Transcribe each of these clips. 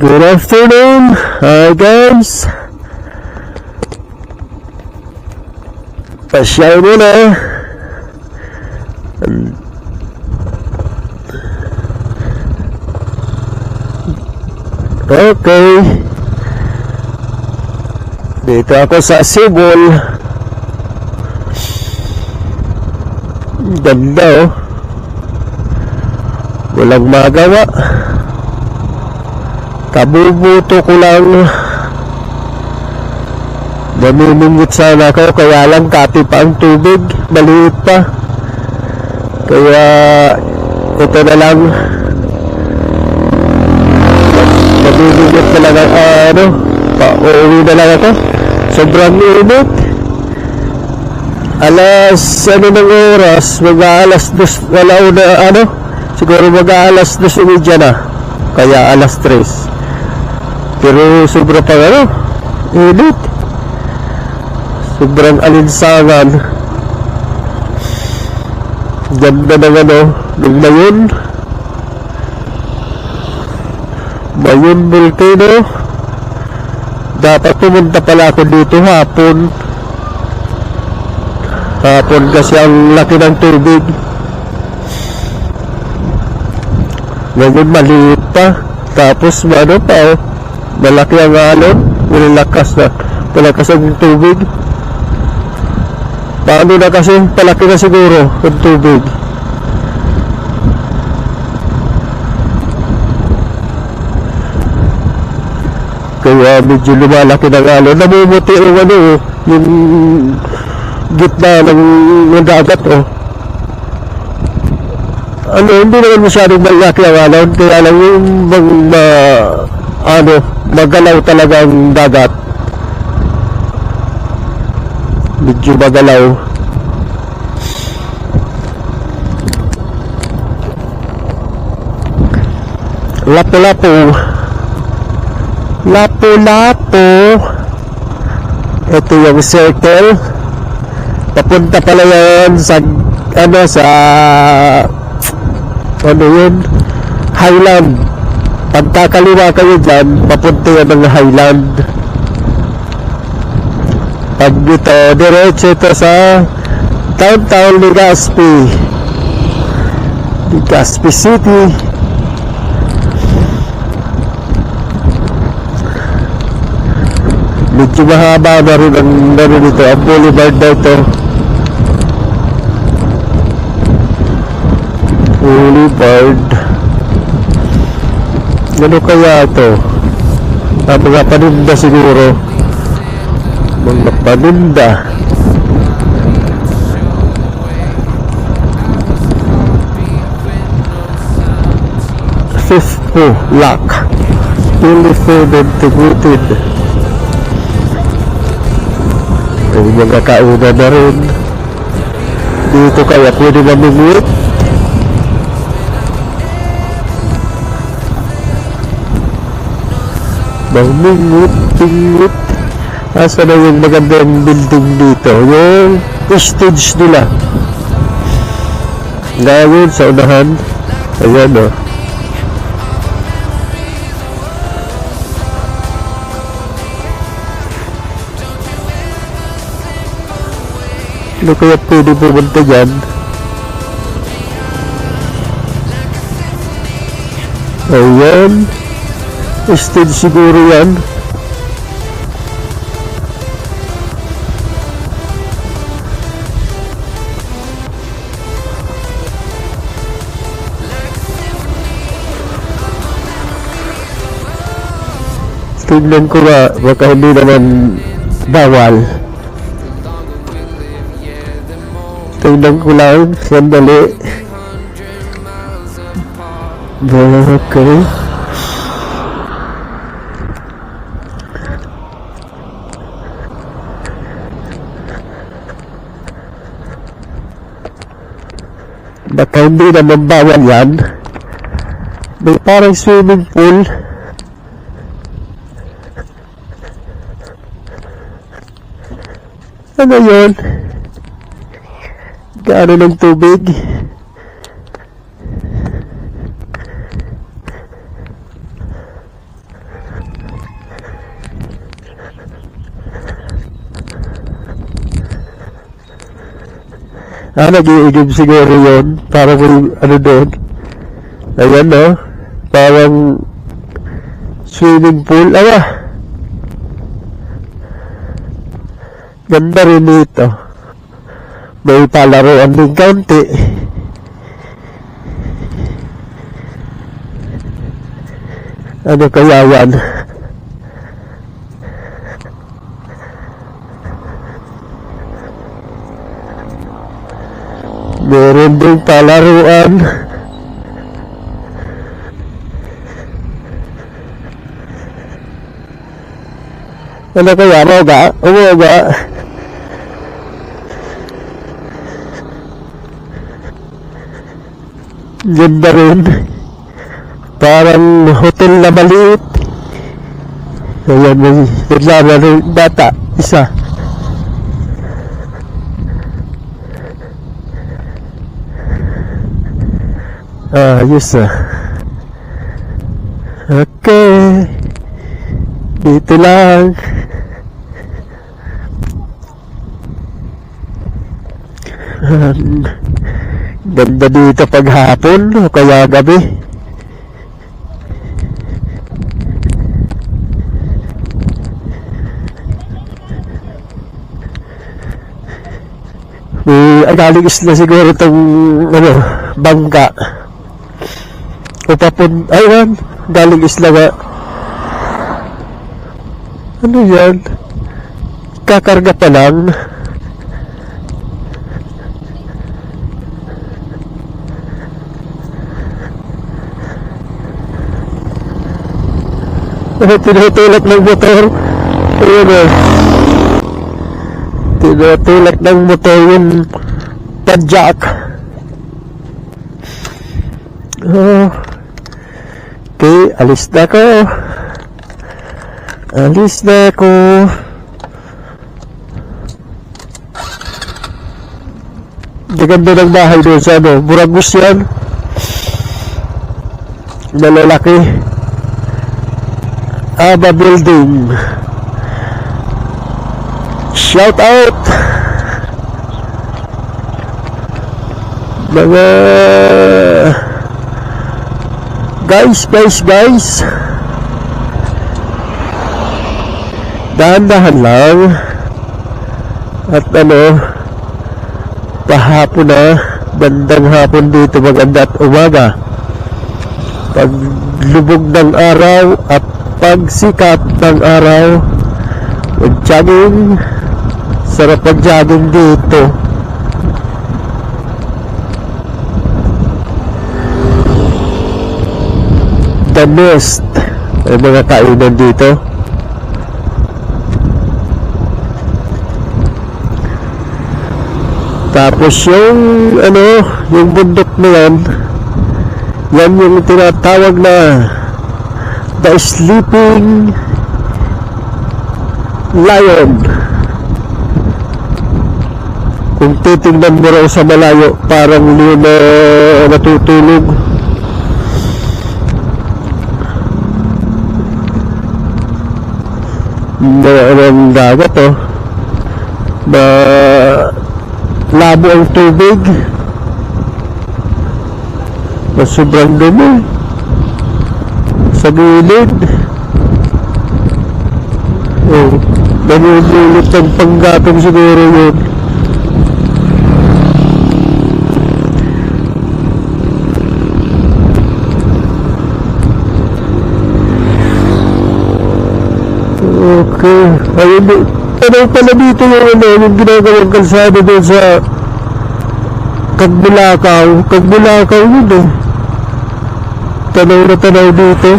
Good afternoon, hi guys. Pasyal muna. Okay. Dito ako sa Sibol. Ganda oh. Walang magawa. Kabubuto ko lang. Namimingit sana ako kaya lang kati pa ang tubig. Maliit pa. Kaya ito na lang. Namimingit na lang ah, ano, pa-uwi na lang ako. Sobrang init. Alas, ano ng oras? Mga alas dos, wala na, ano? Siguro mga alas dos umidya na. Kaya alas tres. Pero sobra pa ano, init. Sobrang alinsangan. Ganda ng ano, ng mayon. Mayon volcano. Dapat pumunta pala ako dito hapon. Hapon kasi ang laki ng tubig. Ngayon maliit pa. Tapos ano pa oh. Malaki ang alon. Malalakas na. Malakas ang tubig. Paano na kasi? Palaki na siguro ang tubig. Kaya medyo lumalaki ng alon. Namumuti yung ano oh. Yung gitna ng, ng dagat oh. Ano, hindi naman masyadong malaki ang alon. Kaya lang yung mag, ma, ano, magalaw talaga ang dagat. Medyo magalaw. Lapu-lapu. Lapu-lapu. Ito yung circle. Papunta pala yan sa, ano, sa, ano yun? Highland. Pagkakaliwa kayo dyan, papunta yan ng Highland. Pag dito, diretso ito sa downtown Legazpi. Legazpi City. Medyo mahaba na rin ang ano dito, ang boulevard na ito. Boulevard. Ano kaya ito? Ah, mga paninda siguro. Mga paninda. Fifth lock. Fully food integrated. May mga kauna na rin. Dito kaya pwede mamingwit. Mamingwit, pingwit. Asa na yung magandang building dito? Yung stage nila. Ngayon sa unahan. Ayan o. Oh. Ano kaya pwede pumunta dyan? Ayan. Stage siguro yan. Tingnan ko nga, baka hindi naman bawal. Tingnan ko lang, sandali. Okay. Baka hindi naman bawal yan. May parang swimming pool. Ano yun? Gaano ng tubig? Ah, nag-iigib siguro yun. Para may ano doon. Ayan no. Parang swimming pool. Awa. Ganda rin ito. May palaruan din kaunti. Ano kaya yan? Meron din palaruan. Ano kaya? Umaga? Umaga? Ganda rin. Parang hotel na maliit. Ayan, may naglalaro yung bata. Isa. Ah, yes ah. Okay. Dito lang. Um, Ganda dito pag o kaya gabi. May agaling isla siguro itong ano, bangka. O papun... Ayun, galing isla nga. Ano yan? Kakarga pa lang. Oh, tinutulak ng motor. Ayun o. Tinutulak ng motor yung padjak. Oh. Okay, alis na ko. Alis na ko. Gaganda ng bahay doon sa ano, Buragus yan. Malalaki. Aba Building. Shout out! Mga guys, guys, guys. Dahan-dahan lang. At ano, pahapon na, bandang hapon dito maganda at umaga. Paglubog ng araw at pagsikat ng araw, mag-jogging, sarap mag-jogging dito. The Nest, may mga kainan dito. Tapos yung ano, yung bundok na yan, yan yung tinatawag na The Sleeping Lion. Kung titingnan mo raw sa malayo, parang na natutulog. Ang dagat oh. Na labo ang tubig. Na sobrang dumi sa gilid. Oh, namumulot ng panggatong siguro yun. Okay. Ayun, ano pala dito yung ano, yung ginagawang kalsada doon sa Kagbulakaw. Kagbulakaw yun eh. Tanaw na tanaw dito.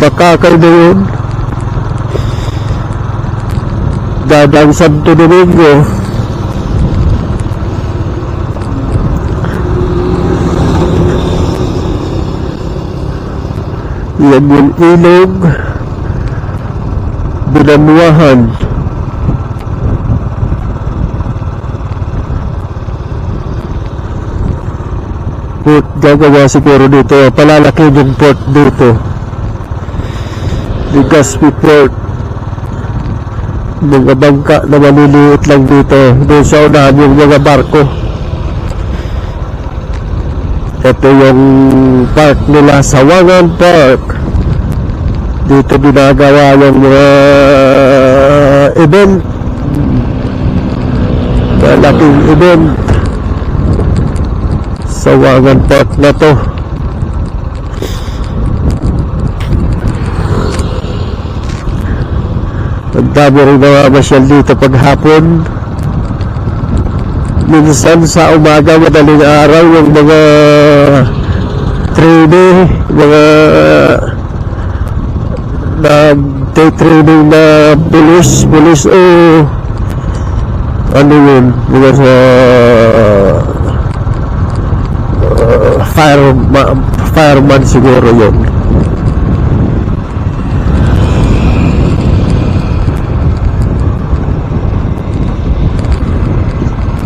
Bakakay na yun. Dadang Santo Domingo. Yung ilog. Binamuahan. port gagawa siguro dito. Palalaki yung port dito. Legazpi Port. Mga bangka na maliliit lang dito. Doon sa unahan yung mga barko ito yung park nila sa Wangan Park. Dito ginagawa yung mga event. Malaking event sa Wangan Park na to. Ang dami rin namamasyal dito paghapon minsan sa umaga madaling araw yung mga trainee mga nag-training na police police o ano yun mga sa uh, fire, fireman siguro yun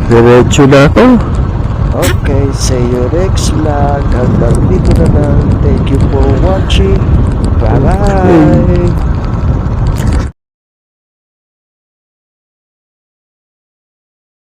diretso na ako Okay, see you next vlog. Hanggang dito na lang. Thank you for watching. Bye-bye.